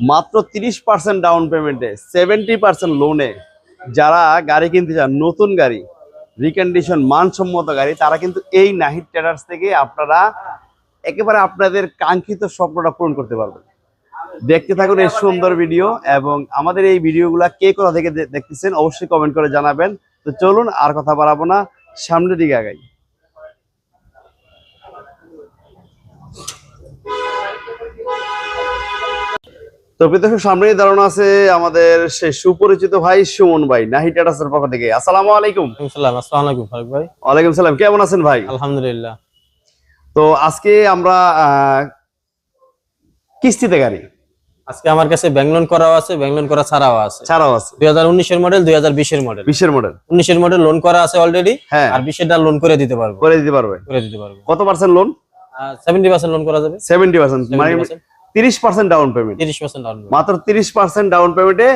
মাত্র তিরিশ percent down পেমেন্টে সেভেন্টি পার্সেন্ট লোনে যারা গাড়ি কিনতে চান, নতুন গাড়ি রিকন্ডিশন মানসম্মত গাড়ি, তারা কিন্তু এই নাহিদ ট্রেডার্স থেকে আপনারা একেবারে আপনাদের কাঙ্ক্ষিত স্বপ্নটা পূরণ করতে পারবেন। দেখতে থাকুন এই সুন্দর ভিডিও এবং আমাদের এই ভিডিওগুলা কে কোথা থেকে দেখতেছেন, অবশ্যই কমেন্ট করে জানাবেন। তো চলুন আর কথা বাড়াবো না, সামনের দিকে আগাই। তো প্রত্যেক সামনেই দাঁড়ানো আছে আমাদের সে সুপরিচিত ভাই সুমন ভাই নাহি টাটাসের পক্ষ থেকে। আসসালামু আলাইকুম। সালাম আসসালামু আলাইকুম ফারুক ভাই। ওয়ালাইকুম সালাম কেমন আছেন ভাই? আলহামদুলিল্লাহ। তো আজকে আমরা কিস্তিতে গাড়ি। আজকে আমার কাছে ব্যাংলোন করাও আছে ব্যাংলোন করা ছাড়াও আছে। ছাড়াও আছে। দুই হাজার উনিশের মডেল দুই হাজার বিশের মডেল বিশের মডেল উনিশের মডেল লোন করা আছে অলরেডি হ্যাঁ। আর বিশেরটা লোন করে দিতে পারব। করে দিতে পারবে। করে দিতে পারব। কত percent loan seventy percent loan করা যাবে। সেভেন্টি পার্সেন্ট মানে তিরিশ পার্সেন্ট ডাউন পেমেন্ট তিরিশ পার্সেন্ট ডাউন মাত্র তিরিশ পার্সেন্ট ডাউন পেমেন্টে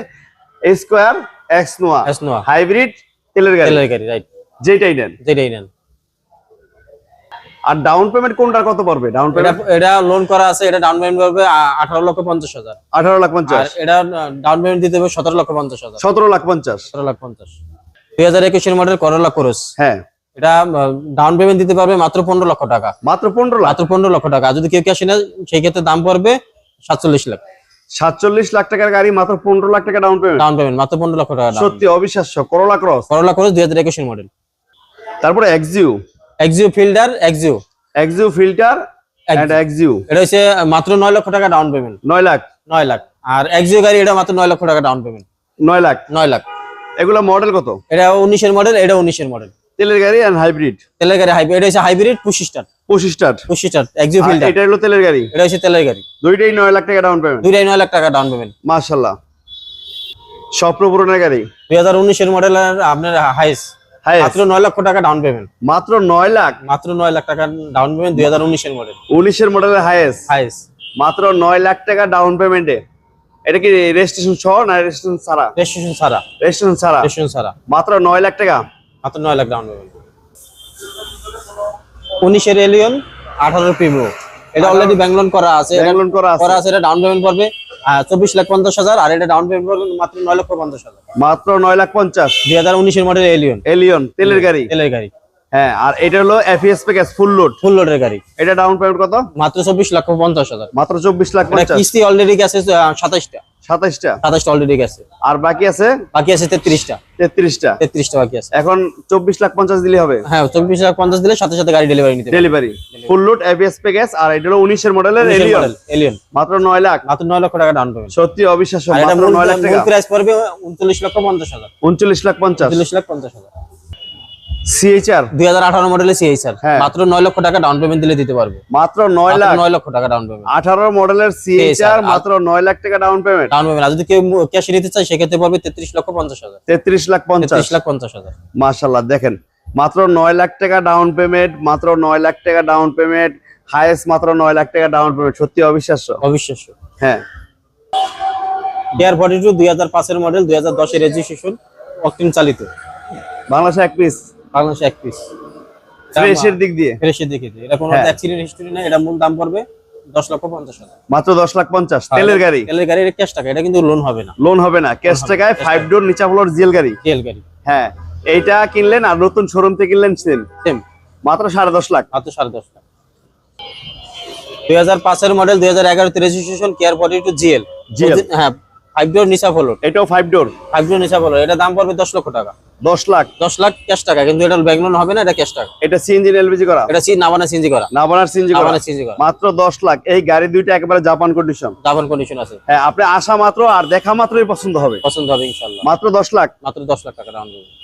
Esquire X Noah S Noah hybrid তেলের গাড়ি। তেলের গাড়ি রাইট যেটাই নেন। যেটাই নেন। আর ডাউন পেমেন্ট কোনটার কত পড়বে? ডাউন পেমেন্ট এটা লোন করা আছে এটা ডাউন পেমেন্ট করবে আঠারো লক্ষ পঞ্চাশ হাজার। আঠারো লাখ আর পঞ্চাশ এটা ডাউন পেমেন্ট দিতে হবে সতেরো লক্ষ পঞ্চাশ হাজার। সতেরো লাখ পঞ্চাশ। সতেরো লাখ পঞ্চাশ। দুই হাজার একুশের মডেল করোলা ক্রস হ্যাঁ। এটা ডাউন পেমেন্ট দিতে পারবে মাত্র পনেরো লক্ষ টাকা। মাত্র পনেরো মাত্র পনেরো লক্ষ টাকা। যদি কেউ ক্যাশ নেয় সেই ক্ষেত্রে দাম পড়বে সাতচল্লিশ লাখ। সাতচল্লিশ লাখ টাকার গাড়ি মাত্র পনেরো লাখ টাকা ডাউন পেমেন্ট ডাউন পেমেন্ট মাত্র পনেরো লক্ষ টাকা সত্যি অবিশ্বাস্য। করোলা ক্রস। করোলা ক্রস দুই হাজার একুশের মডেল তারপরে Axio Axio Fielder Axio Axio Fielder and Axio এটা হচ্ছে মাত্র নয় লক্ষ টাকা ডাউন পেমেন্ট নয় লাখ। নয় লাখ। আর এক্সিও গাড়ি এটা মাত্র নয় লক্ষ টাকা ডাউন পেমেন্ট নয় লাখ। নয় লাখ। এগুলা মডেল কত? এটা উনিশের মডেল এটা উনিশের মডেল তেলের গাড়ি এন্ড হাইব্রিড তেলের গাড়ি হাইব্রিড এটা হচ্ছে হাইব্রিড পঁচিশ স্টার পঁচিশ স্টার পঁচিশ স্টার এক্সিও ফিল্ডার এটা হলো তেলের গাড়ি। এটা হচ্ছে তেলের গাড়ি। দুইটাই নয় লাখ টাকা ডাউন পেমেন্ট দুইটাই নয় লাখ টাকা ডাউন পেমেন্ট মাশাল্লাহ স্বপ্ন পূরণের গাড়ি। দুই হাজার উনিশের মডেলের আপনার হাইস হাই মাত্র নয় লক্ষ টাকা ডাউন পেমেন্ট মাত্র নয় লাখ। মাত্র নয় লাখ টাকা ডাউন পেমেন্ট দুই হাজার উনিশের মডেল উনিশের মডেলের হাইয়েস্ট হাইস মাত্র নয় লাখ টাকা ডাউন পেমেন্টে এটা কি রেজিস্ট্রেশন সহ না রেজিস্ট্রেশন ছাড়া? রেজিস্ট্রেশন ছাড়া। রেজিস্ট্রেশন ছাড়া। রেজিস্ট্রেশন ছাড়া। মাত্র নয় লাখ টাকা। মাত্র নয় লাখ ডাউন পেমেন্ট উনিশের এলিয়ন আঠারো প্রিমিও এটা অলরেডি ব্যাংলোন করা আছে। ব্যাংক লোন করা আছে। করা আছে এটা ডাউন পেমেন্ট পড়বে চব্বিশ লাখ পঞ্চাশ হাজার আর এটা ডাউন পেমেন্ট পড়বে মাত্র নয় লক্ষ পঞ্চাশ হাজার। মাত্র নয় লাখ পঞ্চাশ। দুই হাজার উনিশের মডেল এলিয়ন এলিয়ন তেলের গাড়ি। তেলের গাড়ি। হ্যাঁ আর এটা হলো FS package full load full লোডের গাড়ি। এটা ডাউন পেমেন্ট কত? মাত্র চব্বিশ লক্ষ পঞ্চাশ হাজার। মাত্র চব্বিশ লাখ কিস্তি অলরেডি গেছে সাতাইশটা। সাতাইশটা? সাতাইশটা অলরেডি গেছে। আর বাকি আছে? বাকি আছে তেত্রিশটা। তেত্রিশটা? তেত্রিশটা বাকি আছে। এখন চব্বিশ লাখ পঞ্চাশ দিলে হবে? হ্যাঁ চব্বিশ লাখ পঞ্চাশ দিলে সাথে সাথে গাড়ি ডেলিভারি নিতে ডেলিভারি ফুল লোড আর এটা হলো উনিশের মডেলের এলিয়ন এলিয়ন মাত্র নয় লাখ। মাত্র নয় লক্ষ টাকা ডাউন পেমেন্ট সত্যি অবিশ্বাস্য মাত্র নয় লাখ টাকা। প্রাইস পড়বে উনচল্লিশ লক্ষ পঞ্চাশ হাজার। উনচল্লিশ লাখ পঞ্চাশ। উনচল্লিশ লাখ পঞ্চাশ হাজার। সিএইচআর মডেলের সিএইচআর হ্যাঁ। মাত্র লক্ষ টাকা ডাউন পেমেন্ট দিলে দিতে পারবে। মাত্র লাখ। লক্ষ টাকা ডাউন পেমেন্ট মডেলের সিএইচআর মাত্র লাখ টাকা ডাউন পেমেন্ট ডাউন পেমেন্ট যদি কেউ ক্যাশে নিতে চায় সেক্ষেত্রে লক্ষ পঞ্চাশ হাজার। তেত্রিশ লাখ পঞ্চাশ। তেত্রিশ লাখ পঞ্চাশ হাজার। মাশাল্লাহ দেখেন। মাত্র নয় লাখ টাকা ডাউন পেমেন্ট মাত্র নয় লাখ টাকা ডাউন পেমেন্ট হাইয়েস্ট মাত্র নয় লাখ টাকা ডাউন পেমেন্ট সত্যি অবিশ্বাস্য? অবিশ্বাস্য। হ্যাঁ। ডিআর ফর্টি টু দুই হাজার পাঁচের মডেল দুই হাজার দশের রেজিস্ট্রেশন অক্টিন চালিত। বাংলাদেশে এক পিস বাংলাদেশে এক পিস ফ্রেশের দিক দিয়ে? ফ্রেশের দিকে দিয়ে। এটা কোনো হ্যাঁ। অ্যাক্সিডেন্ট হিস্টোরি না এটা মূল দাম পড়বে দশ লক্ষ পঞ্চাশ হাজার। মাত্র দশ লাখ পঞ্চাশ। তেলের গাড়ি? তেলের গাড়ির ক্যাশ টাকা এটা কিন্তু লোন হবে না। লোন হবে না। ক্যাশ টাকায় ফাইভ ডোর নিচা ফ্লোর জিএল গাড়ি। তেল গাড়ি। হ্যাঁ এইটা কিনলেন আর নতুন শোরুম থেকে কিনলেন সেম সেম মাত্র সাড়ে দশ লাখ। মাত্র সাড়ে দশ লাখ। দুই হাজার পাঁচের মডেল দুই হাজার এগারোতে রেজিস্ট্রেশন কেয়ার ফর্টি টু জিএল হ্যাঁ ফাইভ ডোর নিচা ফলো এটাও ফাইভ ডোর ফাইভ ডোর নিচা ফলো এটা দাম পড়বে দশ লক্ষ টাকা। দশ লাখ। দশ লাখ ক্যাশ টাকা কিন্তু এটা ব্যাংক লোন হবে না এটা ক্যাশ টাকা। এটা সিএনজি এলপিজি করা? এটা সি নাবানা সিএনজি করা। নাবানা সিএনজি করা। সিনজি করা। মাত্র দশ লাখ। এই গাড়ি দুইটা একেবারে জাপান কন্ডিশন জাপান কন্ডিশন আছে। হ্যাঁ আপনি আসা মাত্র আর দেখা মাত্রই পছন্দ হবে। পছন্দ হবে ইনশাল্লাহ মাত্র দশ লাখ। মাত্র দশ লাখ টাকা পেমেন্ট